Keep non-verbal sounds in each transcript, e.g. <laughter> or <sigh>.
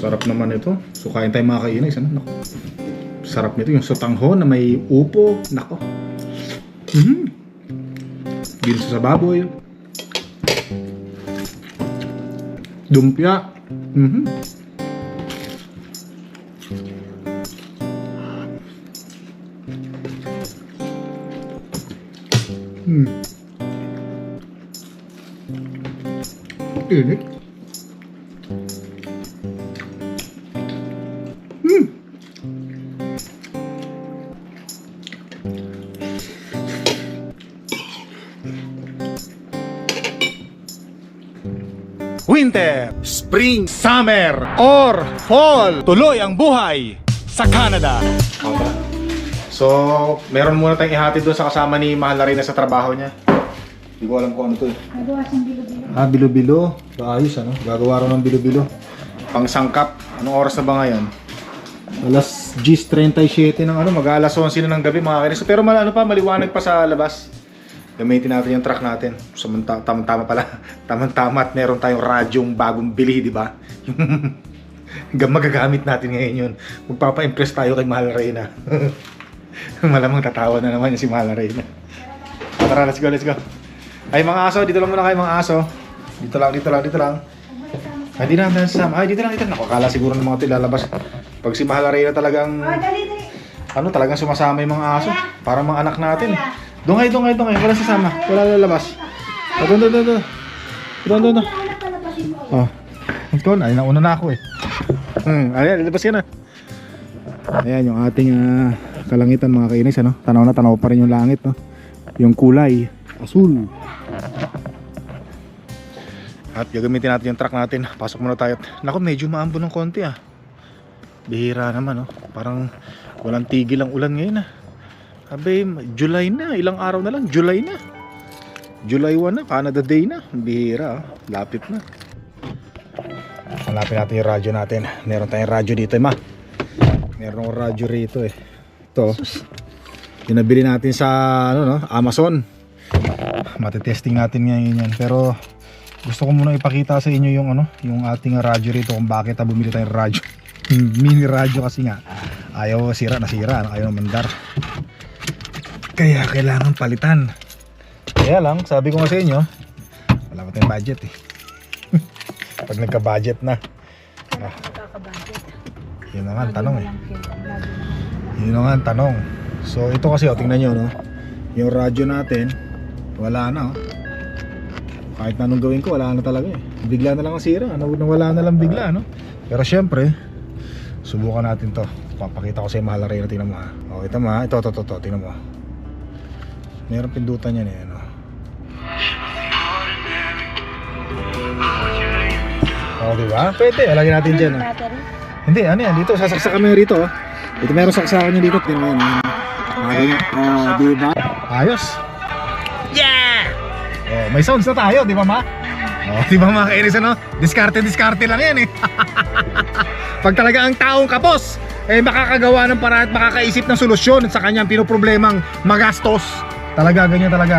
Sarap naman ito. So kain tayo mga kainis. Ano? Nako. Sarap nito yung sotangho na may upo. Nako. Mhm. Ginso sa baboy. Dumpia. Mhm. Hmm. Init. Winter, Spring, Summer, or Fall. Tuloy ang buhay sa Canada. So, meron muna tayong ihatid doon sa kasama ni Mahal na rin sa trabaho niya. Hindi ko alam kung ano to eh. Nagawa siyang bilo-bilo. Ah, bilo-bilo. Ayos ano, gagawa rin ng bilo-bilo. Pang sangkap. Anong oras na ba ngayon? Alas 10.37 ng ano, mag-alas 11 na ng gabi mga kainis. Pero mal, ano pa, maliwanag pa sa labas. Gamitin natin yung truck natin. Samanta, tama-tama pala. <laughs> Tama-tama at meron tayong radyong bagong bili, di ba? Yung gam- <laughs> magagamit natin ngayon yun. Magpapa-impress tayo kay Mahal Reyna. <laughs> Malamang tatawa na naman yung si Mahal Reyna. Tara, let's go, let's go. Ay mga aso, dito lang muna kayo mga aso. Dito lang, dito lang, dito lang. Ay, di na, nasama. Ay, dito lang, dito lang. Naku, akala siguro ng mga ito lalabas. Pag si Mahal Reyna talagang, ano, talagang sumasama yung mga aso. Parang mga anak natin. Dungay, dungay, dungay. Wala sasama. Wala lalabas. Ah, doon, doon, doon, doon. Doon, doon, doon. Oh. Ikaw na, nauna na ako eh. Hmm, ayan, ilabas ka na. Ayan yung ating ah, kalangitan mga kainis ano. Tanaw na tanaw pa rin yung langit no. Yung kulay asul. At gagamitin natin yung truck natin. Pasok muna tayo. Nako, medyo maambo ng konti ah. Bihira naman no. Parang walang tigil ang ulan ngayon ah. Abe, July na. Ilang araw na lang. July na. July 1 na. Canada Day na. Bihira ah. Lapit na. Hanapin natin yung radyo natin. Meron tayong radyo dito, eh, ma. Meron akong radyo rito eh. Ito. Yung nabili natin sa ano no, Amazon. Matitesting natin ngayon yan. Pero gusto ko muna ipakita sa inyo yung ano, yung ating radyo rito kung bakit na bumili tayong radyo. <laughs> Mini radyo kasi nga. Ayaw sira, nasira. Ayaw mandar. Kaya kailangan palitan. Kaya lang, sabi ko nga sa inyo, wala pa tayong budget eh. <laughs> Pag nagka-budget na. Ah, yun na nga tanong eh. Mo mo. Yun na nga tanong. So ito kasi oh, tingnan nyo no. Yung radyo natin, wala na oh. Kahit na anong gawin ko, wala na talaga eh. Bigla na lang ang sira. Naw- Nawala na lang bigla no. Pero syempre, subukan natin to. Papakita ko sa iyo mahal na rin. Tingnan mo ha. Oh, ito ma. Ito, ito, ito, ito. Tingnan mo. Meron pindutan yan eh. Ano? Oh, di ba? Pwede. Lagyan natin dyan. Ah. Hindi, ano yan, dito, sasaksak kami rito. oh. Ito meron saksakan nyo dito, tingnan mo yan. ganyan. Oh, di ba? Ayos. Yeah! Oh, may sounds na tayo, di ba ma? Oh, di ba mga kainis ano? Diskarte, diskarte lang yan eh. <laughs> Pag talaga ang taong kapos, eh makakagawa ng paraan at makakaisip ng solusyon sa kanyang pinoproblemang magastos. Talaga, ganyan talaga.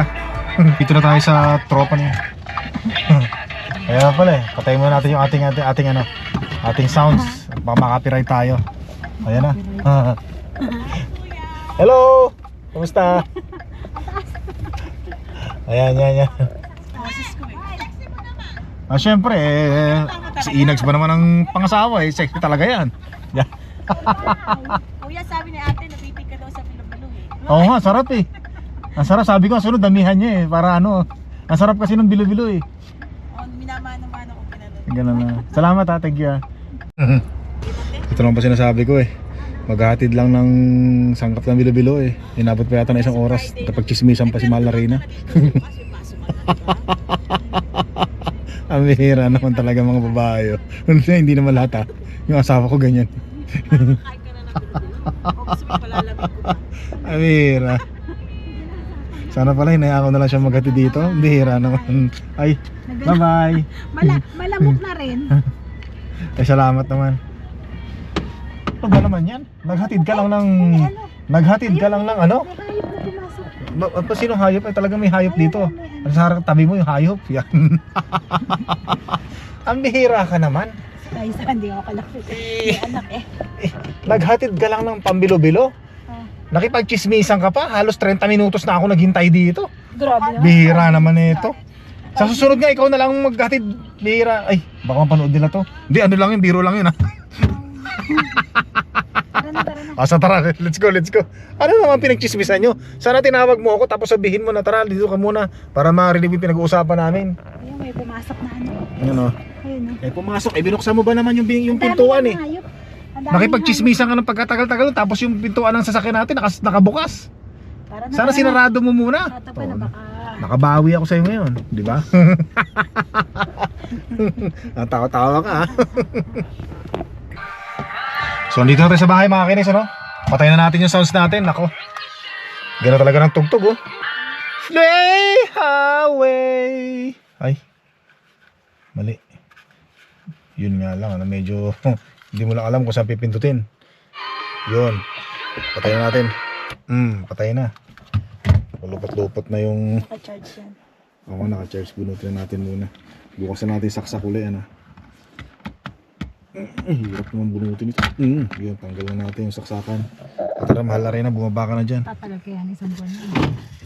<laughs> dito na tayo sa tropa niya. <laughs> Kaya pala eh, patayin muna natin yung ating, ating, ating ano, ating sounds. Baka makapiright tayo. Ayan na. <laughs> Hello! Kumusta? Ayan, yan, yan. Ah, syempre, eh, si Inags ba naman ang pangasawa eh, sexy talaga yan. Kuya, sabi ni ate, napipig ka daw sa pilong-pilong eh. Oo nga, sarap eh. Ang sarap, sabi ko, sunod damihan niya eh, para ano, ang sarap kasi ng bilo-bilo eh. O, minamano-mano ko pinanood. Ganun na. Salamat ha, thank you ha. Ito lang pa sinasabi ko eh. Maghatid lang ng sangkap ng bilo-bilo eh. Inabot pa yata na isang oras. Kapag chismisan pa si Mahal na Reyna. Ang bihira naman talaga mga babae. oh. Hindi naman lahat ha. Yung asawa ko ganyan. Kahit Sana pala hinayaan ko na lang siya maghatid dito. Bihira naman. Ay, bye-bye. <laughs> Mala, malamok na rin. <laughs> Ay, salamat naman. Ano ba naman yan? Naghatid ka lang ng... Naghatid ka lang ng ano? Ba, ba sinong hayop? Ay talaga may hayop dito. Ang sa harap tabi mo yung hayop. Yan. <laughs> Ang bihira ka naman. Dahil sa hindi ako kalapit. May anak eh. Naghatid ka lang ng pambilo-bilo? Ah. Nakipagchismisan ka pa? Halos 30 minutos na ako naghintay dito. Grabe naman. Bihira naman ito. Sa susunod nga, ikaw na lang maghatid. Bihira. Ay, baka mapanood nila to. Hindi, ano lang yun, biro lang yun ha. Na, na. Asa tara, let's go, let's go. Ano naman pinagchismisan nyo? Sana tinawag mo ako tapos sabihin mo na tara, dito ka muna para marinig yung pinag-uusapan namin. Ayun, may pumasok na ano. Ano? Ayun, no. Eh pumasok, eh binuksan mo ba naman yung, yung pintuan eh? hayop. Nakipagchismisan ka ng pagkatagal-tagal tapos yung pintuan ng sasakyan natin nakas, nakabukas. Tara na, Sana sinarado mo muna. Tatagpan na baka. Nakabawi ako sa'yo ngayon, di ba? <laughs> Natawa-tawa ka ha? so, dito na tayo sa bahay mga kinis, ano? Patayin na natin yung sounds natin, nako. Gano'n talaga ng tugtog, oh. Fly away. Ay. Mali. Yun nga lang, ano, medyo <laughs> hindi mo lang alam kung saan pipindutin. Yun. Patayin na natin. Hmm, patay na. Lupot-lupot na yung Naka-charge yan. ako naka-charge. Bunutin na natin muna. Bukasan natin yung saksak uli. Ano? Ay, hirap naman bunutin ito. Mm, yun, tanggalan natin yung saksakan. At tara, mahal na rin na. Bumaba ka na dyan. Ng isang buwan na.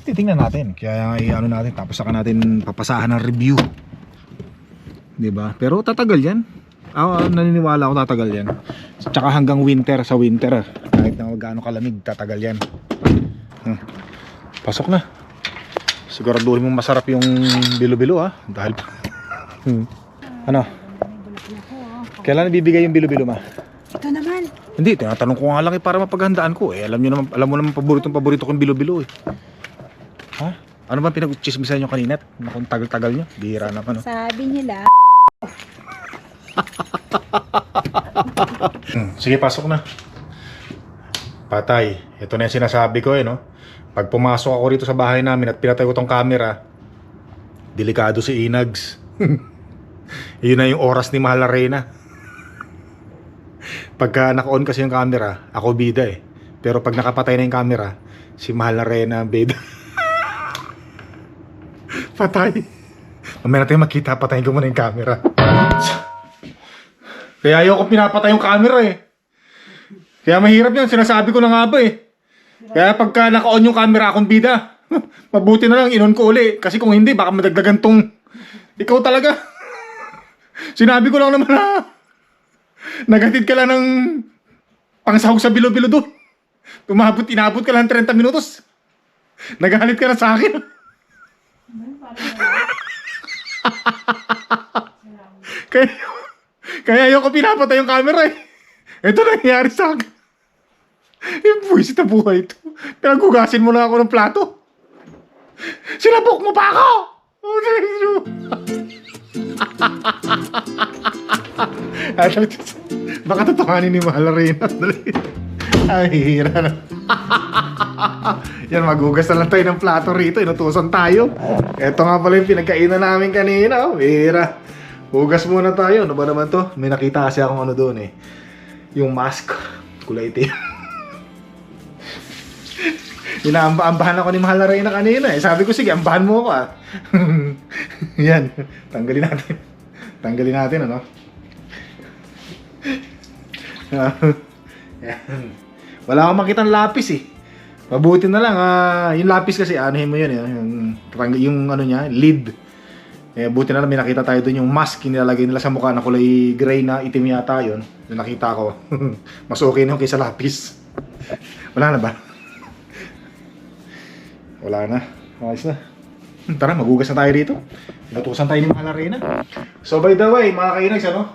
Titingnan natin. Kaya nga i-ano natin. Tapos saka natin papasahan ng review. 'Di ba? Pero tatagal yan. Ako naniniwala ako tatagal yan. Tsaka hanggang winter sa winter. ah. Kahit na gaano kalamig, tatagal yan. Hmm. Pasok na. Siguraduhin mo masarap yung bilo-bilo ha. Dahil <laughs> Hmm. Ano? Kailan bibigay yung bilo-bilo ma? Ito naman. Hindi, tinatanong ko nga lang eh para mapaghandaan ko. Eh, alam niyo naman, alam mo naman paboritong paborito kong bilo-bilo eh. Ha? Ano ba pinag-chismisan nyo kanina? Kung tagal-tagal nyo? Bihira naman. Oh. Sabi nila, sige, pasok na. Patay. Ito na yung sinasabi ko eh, no? Pag pumasok ako rito sa bahay namin at pinatay ko tong camera, delikado si Inags. <laughs> Yun na yung oras ni Mahal na Reyna. <laughs> Pagka naka-on kasi yung camera, ako bida eh. Pero pag nakapatay na yung camera, si Mahal na Reyna ang bida. <laughs> Patay. Mamaya natin makita, patayin ko muna yung camera. Kaya ayoko pinapatay yung camera eh. Kaya mahirap yan, sinasabi ko na nga ba eh. Kaya pagka naka-on yung camera akong bida, <laughs> mabuti na lang inon ko uli. Kasi kung hindi, baka madagdagan tong... <laughs> Ikaw talaga. <laughs> Sinabi ko lang naman na nagatid ka lang ng pangsahog sa bilo-bilo doon. Tumabot, inabot ka lang 30 minutos. Nagalit ka na sa akin. kaya, kaya ayoko pinapatay yung camera eh. Ito nangyayari sa akin. Yung buwisit na buhay ito. Pinaghugasin mo na ako ng plato. Sinabok mo pa ako! Oh, <laughs> Ay, baka totohanin ni. Dali. Ay, hira na. <laughs> Yan, maghugas na lang tayo ng plato rito. Inutusan tayo. Ito nga pala yung pinagkainan namin kanina. Oh, hira. Hugas muna tayo. Ano ba naman to? May nakita kasi akong ano doon eh. Yung mask. Kulay itim. <laughs> Inaamba-ambahan ako ni Mahal na Reyna kanina eh. Sabi ko, sige, ambahan mo ako ah. <laughs> Yan. Tanggalin natin. Tanggalin natin, ano? <laughs> Yan. Wala akong makitang lapis eh. Mabuti na lang, ah, yung lapis kasi, anuhin mo yun, eh, yung, yung ano niya, lid. Eh, buti na lang may nakita tayo doon yung mask nilalagay nila sa mukha na kulay gray na itim yata yun. Yung nakita ko. <laughs> Mas okay na yung kaysa lapis. <laughs> Wala na ba? Wala na. Ayos na. Tara, magugas na tayo dito. Inutusan tayo ni Mahal Arena. So by the way, mga kainags, ano?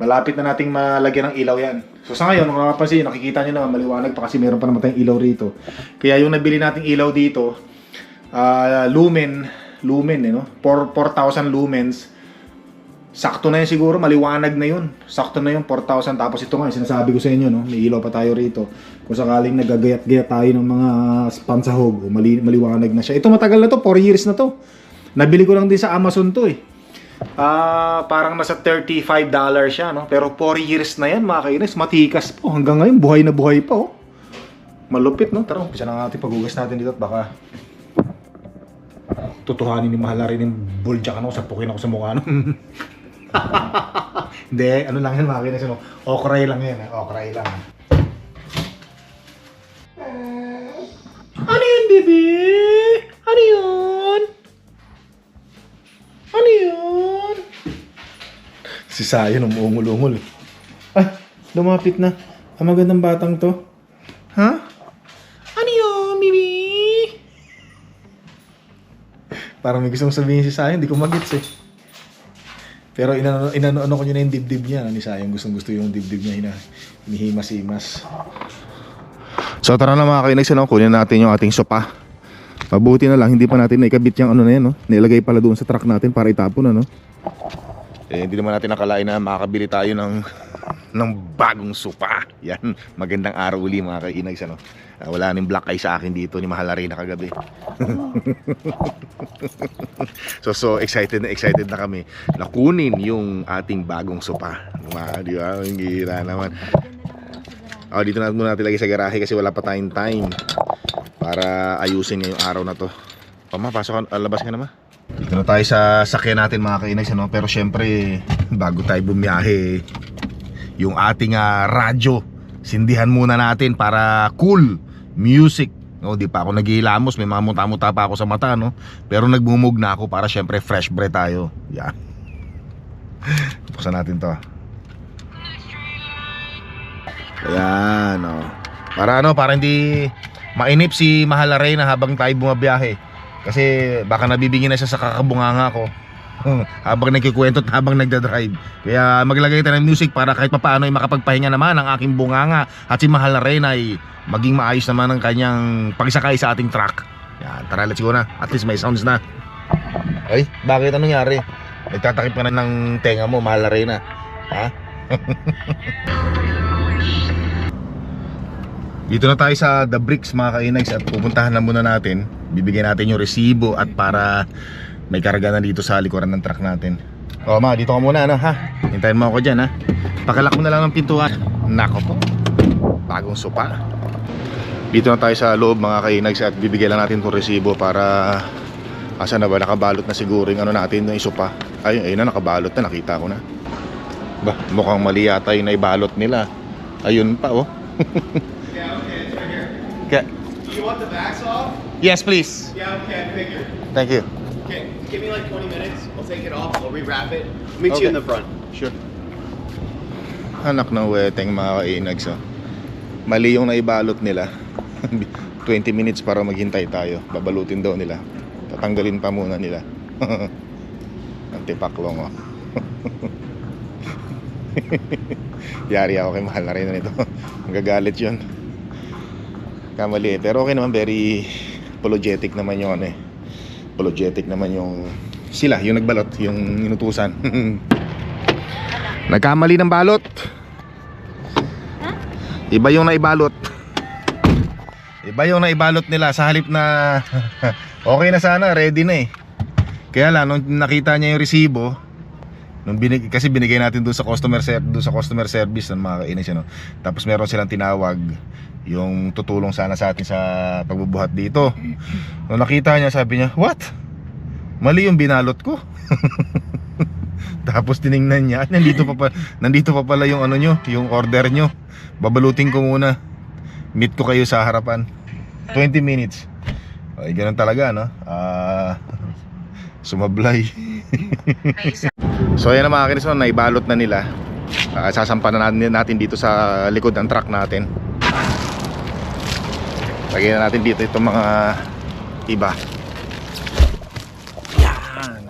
Malapit na nating malagyan ng ilaw yan. So sa ngayon, kung makapansin, nakikita nyo naman maliwanag pa kasi meron pa naman tayong ilaw rito. Kaya yung nabili nating ilaw dito, ah, lumen, lumen, eh, no? 4 4,000 lumens. Sakto na yun siguro, maliwanag na yun. Sakto na yun, 4,000. Tapos ito nga, sinasabi ko sa inyo, no? may ilaw pa tayo rito. Kung sakaling nagagayat-gayat tayo ng mga pansahog, mali, maliwanag na siya. Ito matagal na to, 4 years na to. Nabili ko lang din sa Amazon to eh. Ah, parang nasa $35 siya, no? Pero 4 years na yan, mga kainis. Matikas po. Hanggang ngayon, buhay na buhay pa, oh. Malupit, no? Tara, umpisa na natin paghugas natin dito at baka tutuhanin ni Mahal na rin yung buljak ano, sapukin ako sa mukha, no? <laughs> Hindi, ano lang yan makina siya. Okray lang yan. ah. Okray lang. Ano yun, baby? Ano yun? Ano yun? Si Sayon, umuungol-ungol. eh. Ay, lumapit na. Ang magandang batang to. Ha? Ano yun, baby? Parang may gusto mong sabihin si Sayon, di ko magits eh. Pero inano, inano ano ko niya na yung dibdib niya. Ni Sayang gustong gusto yung dibdib niya. Hina, hinihimas-himas. So tara na mga kainags, ano, kunin natin yung ating sopa. Mabuti na lang, hindi pa natin naikabit yung ano na yan, no? Nilagay pala doon sa truck natin para itapon, ano? Eh, hindi naman natin nakalain na makakabili tayo ng ng bagong sopa. Yan, magandang araw uli mga kainags, ano? Ah, wala nang black eye sa akin dito ni Mahal na rin na kagabi. <laughs> so so excited na excited na kami na kunin yung ating bagong sopa. Mga, di ba? Ang gira naman. Oh, dito na muna natin lagay sa garahe kasi wala pa tayong time para ayusin ngayong araw na to. Pama, pasok ka, ah, labas ka na ma. Dito na tayo sa sakyan natin mga kainags, ano? Pero syempre, bago tayo bumiyahe, yung ating ah, radyo, sindihan muna natin para cool music. No, di pa ako naghihilamos, may mga muta-muta pa ako sa mata, no? Pero nagmumug na ako para syempre fresh breath tayo. Yan. <laughs> Buksan natin to. Ayan, oh. Para ano, para hindi mainip si Mahal na Reyna habang tayo bumabiyahe. Kasi baka nabibingin na siya sa kakabunganga ko. <laughs> habang nagkikwento at habang nagdadrive. Kaya maglagay tayo ng music para kahit papaano ay makapagpahinga naman ang aking bunganga at si Mahal na Reyna ay maging maayos naman ang kanyang pagsakay sa ating truck. Yan, tara let's go na. At least may sounds na. Ay, bakit anong nangyari? Nagtatakip ka na ng tenga mo, Mahal na Reyna. Ha? <laughs> Dito na tayo sa The Bricks mga kainags at pupuntahan na muna natin. Bibigyan natin yung resibo at para may karga na dito sa likuran ng truck natin. O ma, dito ka muna ano ha. Hintayin mo ako dyan ha. Pakilak mo na lang ng pintuan. Nako po. Bagong sopa. Dito na tayo sa loob mga kainags at bibigyan lang natin itong resibo para asa na ba nakabalot na siguro yung ano natin yung sopa. Ay, ayun na nakabalot na nakita ko na. Ba, mukhang mali yata yung naibalot nila. Ayun pa oh. <laughs> Okay. Do you want the backs off? Yes, please. Yeah, okay, I figured. Thank you. Okay, give me like 20 minutes. I'll take it off. I'll rewrap it. Meet you in the front. Sure. Anak ng weteng mga kainags oh. Mali yung naibalot nila. <laughs> 20 minutes para maghintay tayo. Babalutin daw nila. Tatanggalin pa muna nila. <laughs> Antipaklong oh. <laughs> Yari ako kay mahal na rin nito. Magagalit yun. Kamali eh. Pero okay naman, very apologetic naman ano eh. Apologetic naman yung sila, yung nagbalot, yung inutusan. <laughs> Nagkamali ng balot. Iba yung naibalot. Iba yung naibalot nila sa halip na <laughs> okay na sana, ready na eh. Kaya lang nung nakita niya yung resibo, nung binig kasi binigay natin doon sa customer ser doon sa customer service ng mga kainis ano. Tapos meron silang tinawag yung tutulong sana sa atin sa pagbubuhat dito. Nung nakita niya, sabi niya, "What? Mali yung binalot ko." <laughs> Tapos tiningnan niya, "At nandito pa pa, nandito pa pala yung ano nyo, yung order nyo. Babalutin ko muna. Meet ko kayo sa harapan. 20 minutes. Ay, ganun talaga, no? Ah, sumablay. <laughs> so, ayan na mga kinis, no? naibalot na nila. Ah, sasampan na natin, dito sa likod ng truck natin. Lagyan na natin dito itong mga iba. Yan.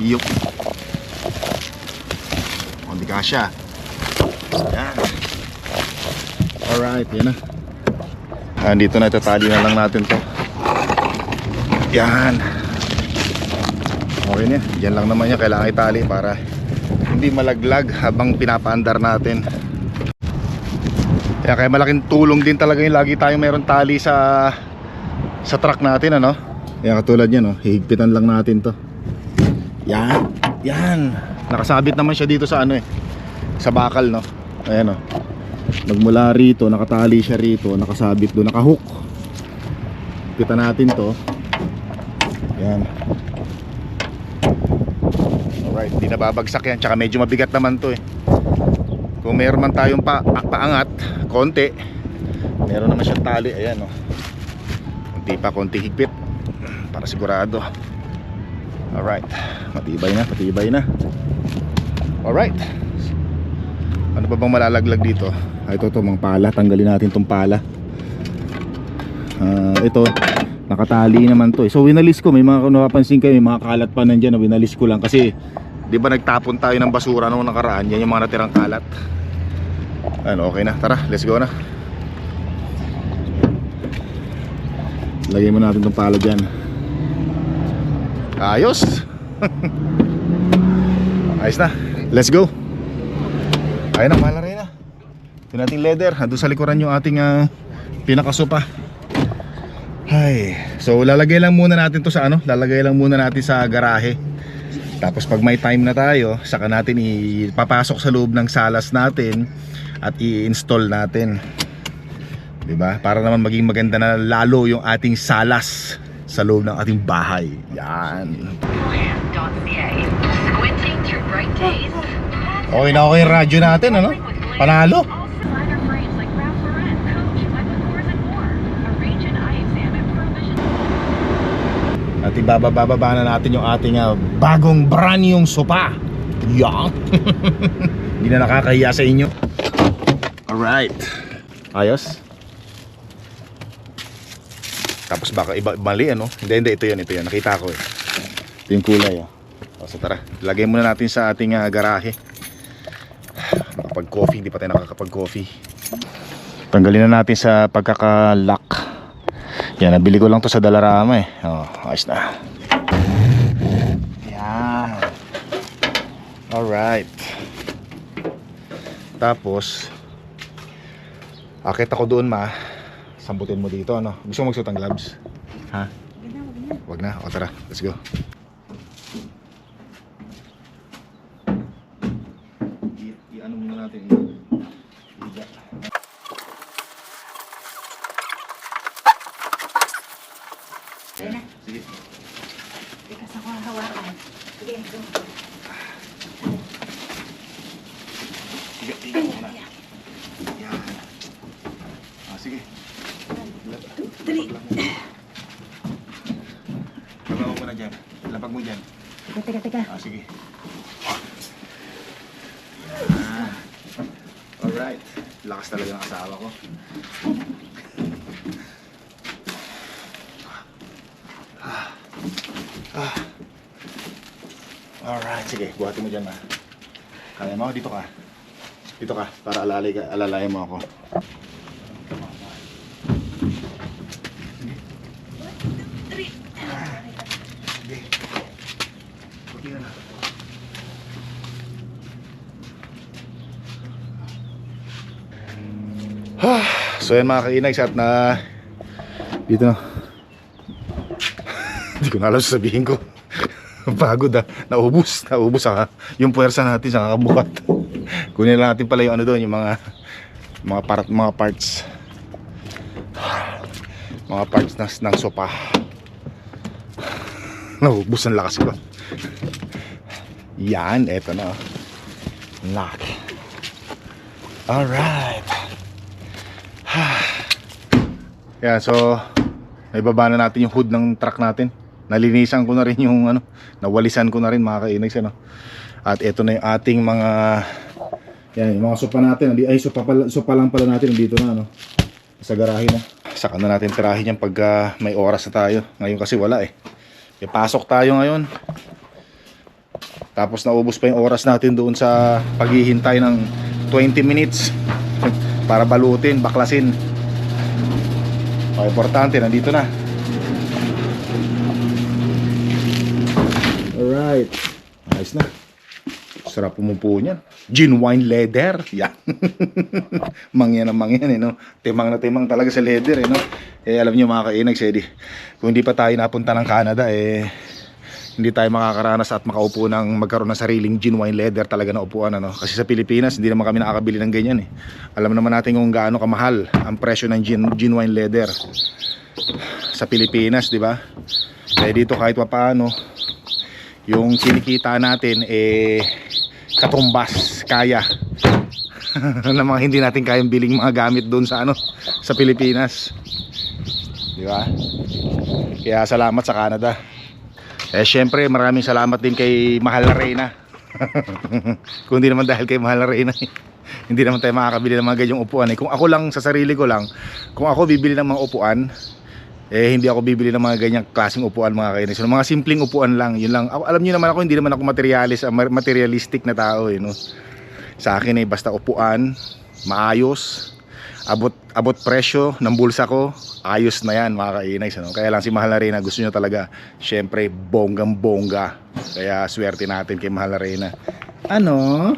Yup. O, di kasya. Yan. Alright, yan na. Andito na itatali na lang natin to. Yan. Okay na. Yan lang naman yan. Kailangan itali para hindi malaglag habang pinapaandar natin. Kaya kaya malaking tulong din talaga yung lagi tayong meron tali sa sa truck natin ano. Yan katulad yan oh, hihigpitan lang natin to. Yan. Yan. Nakasabit naman siya dito sa ano eh. Sa bakal no. Ayan oh. Magmula rito, nakatali siya rito, nakasabit doon, nakahook. Kita natin to. Yan. Alright, hindi nababagsak yan. Tsaka medyo mabigat naman to eh. Kung meron man tayong pa paangat, konti, meron naman siyang tali. Ayan oh. Kunti pa, konti higpit. Para sigurado. Alright, matibay na, matibay na. Alright. Ano pa bang malalaglag dito? Ah, ito to, mga pala. Tanggalin natin tong pala. Ah, ito, nakatali naman to eh. So winalis ko, may mga kung napapansin kayo, may mga kalat pa nandyan na winalis ko lang kasi 'di ba nagtapon tayo ng basura nung nakaraan, yan yung mga natirang kalat. Ano, okay na. Tara, let's go na. Lagay mo natin tong pala dyan. Ayos. <laughs> Ayos na. Let's go. Ayun na, na rin na. Ito leather. Doon sa likuran yung ating ah, pinakasupa. Ay, so lalagay lang muna natin to sa ano? Lalagay lang muna natin sa garahe. Tapos pag may time na tayo, saka natin ipapasok sa loob ng salas natin at i-install natin. 'Di ba? Para naman maging maganda na lalo yung ating salas sa loob ng ating bahay. Yan. Okay na okay radyo natin, ano? Panalo. At ibababa na natin yung ating ah, bagong brand yung sopa. Yan. <laughs> Hindi na nakakahiya sa inyo. Alright. Ayos. Tapos baka iba mali ano? Hindi hindi ito 'yan, ito 'yan. Nakita ko eh. Ito yung kulay oh. O, so tara, lagay muna natin sa ating ah, garahe. Nakapag coffee, hindi pa tayo nakakapag coffee. Tanggalin na natin sa pagkaka-lock. Yan, nabili ko lang to sa Dalarama eh. Oh, ayos na. Yan. Alright. Tapos, akit ako doon ma. Sambutin mo dito, ano? Gusto mo magsuot ng gloves? Ha? Wag na. O tara, let's go. I- I-ano muna natin. Higa. Sige. Bikas ako ang hawakan. Sige, go. Higa, higa muna. Yan. Ah, sige. Dali. Labag mo muna dyan. Labag mo dyan. Teka, teka, teka. Ah, sige. Ah. Alright. Lakas talaga ng asawa ko. Ah. Ah. Alright, sige. Buhatin mo dyan, ma. Kaya mo, dito ka. Dito ka, para alalay ka, alalayan mo ako. So yan mga kainags at na dito na. <laughs> Hindi ko na alam sasabihin ko. <laughs> Pagod ah. Naubos. Naubos ah. Yung puwersa natin sa kakabukat. <laughs> Kunin lang natin pala yung ano doon, yung mga mga part, mga parts. <sighs> Mga parts ng, ng sopa. <sighs> Naubos ang lakas ko. Yan, eto na. Lock. Alright. Yan, so naibaba na natin yung hood ng truck natin. Nalinisan ko na rin yung ano, nawalisan ko na rin mga kainags ano. At ito na yung ating mga yan, yung mga sopa natin. Ay, sopa, pala, sopa lang pala natin dito na ano. Sa garahe na. Saka na natin tirahin yan pag ah, may oras na tayo. Ngayon kasi wala eh. E, pasok tayo ngayon. Tapos naubos pa yung oras natin doon sa paghihintay ng 20 minutes <laughs> para balutin, baklasin. O, importante, nandito na. Alright. Ayos na. Sarap pumupo niyan. Genuine leather. Yan. <laughs> mangyan na mangyan eh, no? Timang na timang talaga sa leather eh, no? Eh, alam niyo mga kainags eh, di, kung hindi pa tayo napunta ng Canada eh, hindi tayo makakaranas at makaupo ng magkaroon ng sariling genuine leather talaga na upuan ano? Kasi sa Pilipinas hindi naman kami nakakabili ng ganyan eh. Alam naman natin kung gaano kamahal ang presyo ng gen- genuine leather sa Pilipinas di ba? Kaya dito kahit pa paano yung kinikita natin eh katumbas kaya <laughs> na mga hindi natin kayang biling mga gamit doon sa ano sa Pilipinas. Di ba? Kaya salamat sa Canada eh syempre maraming salamat din kay Mahal na Reyna <laughs> kung hindi naman dahil kay Mahal na Reyna <laughs> hindi naman tayo makakabili ng mga ganyang upuan eh. kung ako lang sa sarili ko lang kung ako bibili ng mga upuan eh hindi ako bibili ng mga ganyang klaseng upuan mga kainis. So, mga simpleng upuan lang, yun lang. Alam niyo naman ako, hindi naman ako materialis, ah, ma- materialistic na tao eh, no. Sa akin eh basta upuan, maayos, abot abot presyo ng bulsa ko, ayos na yan mga kainay. Ano? Kaya lang si Mahal na Reyna, gusto niyo talaga, syempre bonggang bongga. Kaya swerte natin kay Mahal na Reyna. Ano?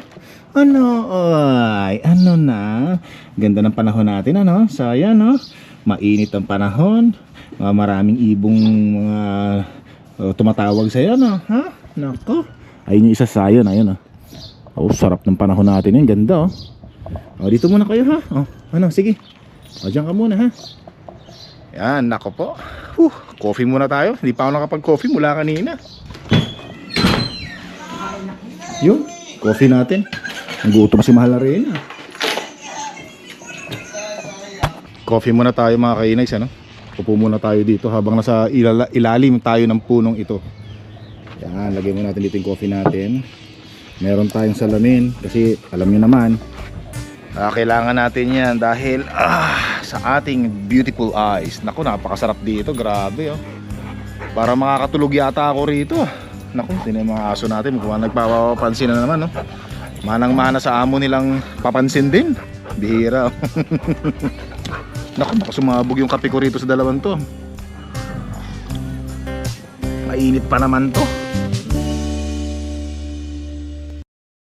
Ano? Ay, ano na? Ganda ng panahon natin, ano? Saya, no? Mainit ang panahon. Maraming ibong mga uh, tumatawag sa'yo, no? Ha? Nako. Ayun yung isa sa yun, ayun, oh. Oh, sarap ng panahon natin yun. Ganda, oh. Oh, dito muna kayo, ha? Oh, ano, sige. O, dyan ka muna, ha? Yan, nako po. Huh, coffee muna tayo. Hindi pa ako nakapag-coffee mula kanina. Yung, coffee natin. Ang gutom si Mahal na rin, ah. Coffee muna tayo mga kainays, ano? Upo muna tayo dito habang nasa ilala- ilalim tayo ng punong ito. Yan, lagay muna natin dito yung coffee natin. Meron tayong salamin kasi alam nyo naman, ah, kailangan natin yan dahil ah, sa ating beautiful eyes. Naku, napakasarap dito. Grabe, oh. Para makakatulog yata ako rito. Naku, sino yung mga aso natin? Mukhang nagpapapansin na naman, no? Manang-mana sa amo nilang papansin din. Bihira. oh. <laughs> Naku, baka sumabog yung kape ko rito sa dalawang to. Mainit pa naman to.